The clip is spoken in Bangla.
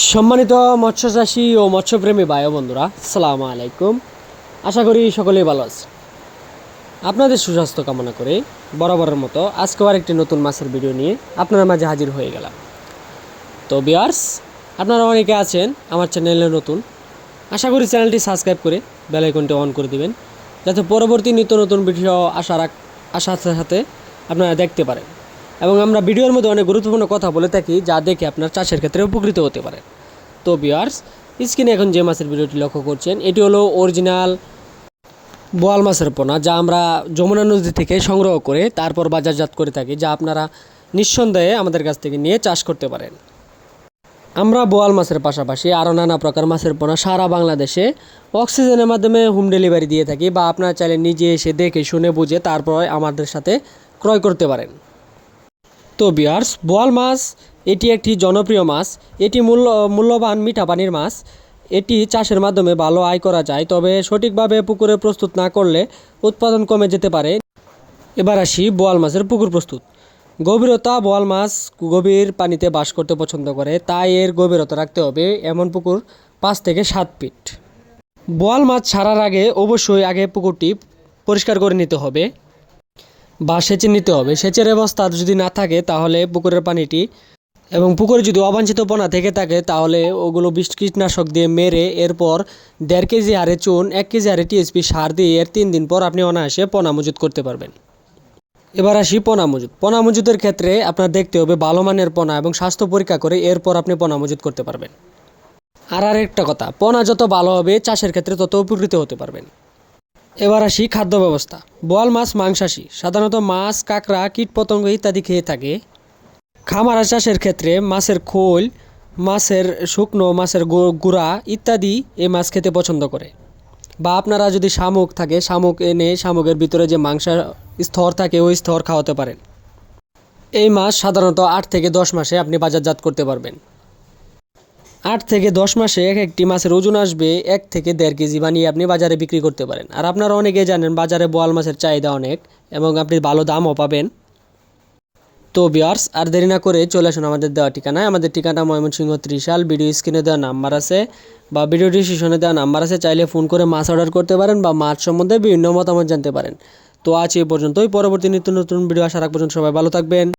সম্মানিত মৎস্য চাষী ও মৎস্যপ্রেমী ও বন্ধুরা সালাম আলাইকুম। আশা করি সকলেই ভালো আছে আপনাদের সুস্বাস্থ্য কামনা করে বরাবরের মতো আজকেও আরেকটি নতুন মাছের ভিডিও নিয়ে আপনার মাঝে হাজির হয়ে গেলাম। তো বিয়ার্স আপনারা অনেকে আছেন আমার চ্যানেলে নতুন। আশা করি চ্যানেলটি সাবস্ক্রাইব করে বেল আইকনটি অন করে দিবেন, যাতে পরবর্তী নিত্য নতুন ভিডিও আসার আসার সাথে আপনারা দেখতে পারেন। এবং আমরা ভিডিওর মধ্যে অনেক গুরুত্বপূর্ণ কথা বলে থাকি যা দেখে আপনার চাষের ক্ষেত্রে উপকৃত হতে পারেন তো বিয়ার্স স্ক্রিনে এখন যে মাছের ভিডিওটি লক্ষ্য করছেন, এটি হলো অরিজিনাল বোয়াল মাছের পোনা যা আমরা যমুনা নদী থেকে সংগ্রহ করে তারপর বাজারজাত করে থাকি, যা আপনারা নিঃসন্দেহে আমাদের কাছ থেকে নিয়ে চাষ করতে পারেন। আমরা বোয়াল মাছের পাশাপাশি আরও নানা প্রকার মাছের পোনা সারা বাংলাদেশে অক্সিজেনের মাধ্যমে হোম ডেলিভারি দিয়ে থাকি বা আপনারা চাইলে নিজে এসে দেখে, শুনে, বুঝে তারপর আমাদের সাথে ক্রয় করতে পারেন। তো বিয়ার্স, বোয়াল মাছ, এটি একটি জনপ্রিয় মাছ, এটি মূল্য, মূল্যবান মিঠা পানির মাছ, এটি চাষের মাধ্যমে ভালো আয় করা যায়, তবে সঠিকভাবে পুকুরে প্রস্তুত না করলে উৎপাদন কমে যেতে পারে। এবার আসি বোয়াল মাছের পুকুর প্রস্তুত। গভীরতা বোয়াল মাছ গভীর পানিতে বাস করতে পছন্দ করে, তাই এর গভীরতা রাখতে হবে এমন পুকুর পাঁচ থেকে সাত ফিট। বোয়াল মাছ ছাড়ার আগে অবশ্যই আগে পুকুরটি পরিষ্কার করে নিতে হবে। বা সেচে নিতে হবে। সেচের ব্যবস্থা যদি না থাকে, তাহলে পুকুরের পানিটি এবং পুকুরে যদি অবাঞ্ছিত পোনা থেকে থাকে, তাহলে ওগুলো বিষ কীটনাশক দিয়ে মেরে এরপর দেড় কেজি হারে চুন, এক কেজি হারে টিএসপি সার দিয়ে এর তিন দিন পর আপনি অনায়াসে পোনা মজুত করতে পারবেন। এবার আসি পোনা মজুদ পোনা মজুদের ক্ষেত্রে আপনার দেখতে হবে ভালো মানের পোনা এবং স্বাস্থ্য পরীক্ষা করে এরপর আপনি পোনা মজুদ করতে পারবেন। আর আরেকটা কথা, পোনা যত ভালো হবে, চাষের ক্ষেত্রে তত উপকৃত হতে পারবেন। এবার আসি খাদ্য ব্যবস্থা। বোয়াল মাছ, মাংসাশী, সাধারণত মাছ, কাঁকড়া, কীটপতঙ্গ ইত্যাদি খেয়ে থাকে। খামারা চাষের ক্ষেত্রে মাছের খোল, মাছের শুকনো, মাছের গুঁড়া ইত্যাদি এই মাছ খেতে পছন্দ করে। বা আপনারা যদি শামুক থাকে, শামুক এনে শামুকের ভিতরে যে মাংস স্তর থাকে, ওই স্তর খাওয়াতে পারেন। এই মাছ সাধারণত আট থেকে দশ মাসে আপনি বাজারজাত করতে পারবেন। আট থেকে দশ মাসে এক একটি মাছের ওজন আসবে এক থেকে দেড় কেজি বানিয়ে আপনি বাজারে বিক্রি করতে পারেন। আর আপনারা অনেকেই জানেন, বাজারে বোয়াল মাছের চাহিদা অনেক এবং আপনি ভালো দামও পাবেন। তো বিয়ার্স আর দেরি না করে চলে আসুন আমাদের দেওয়া ঠিকানায়। আমাদের ঠিকানা ময়মনসিংহ ত্রিশাল, ভিডিও স্ক্রিনে দেওয়া নাম্বার আছে বা ভিডিও ডিসক্রিপশনে দেওয়া নাম্বার আছে, চাইলে ফোন করে মাছ অর্ডার করতে পারেন বা মাছ সম্বন্ধে বিভিন্ন মতামত জানতে পারেন। তো আজ এই পর্যন্তই, পরবর্তী নিত্য নতুন ভিডিও আসার আগ পর্যন্ত সবাই ভালো থাকবেন।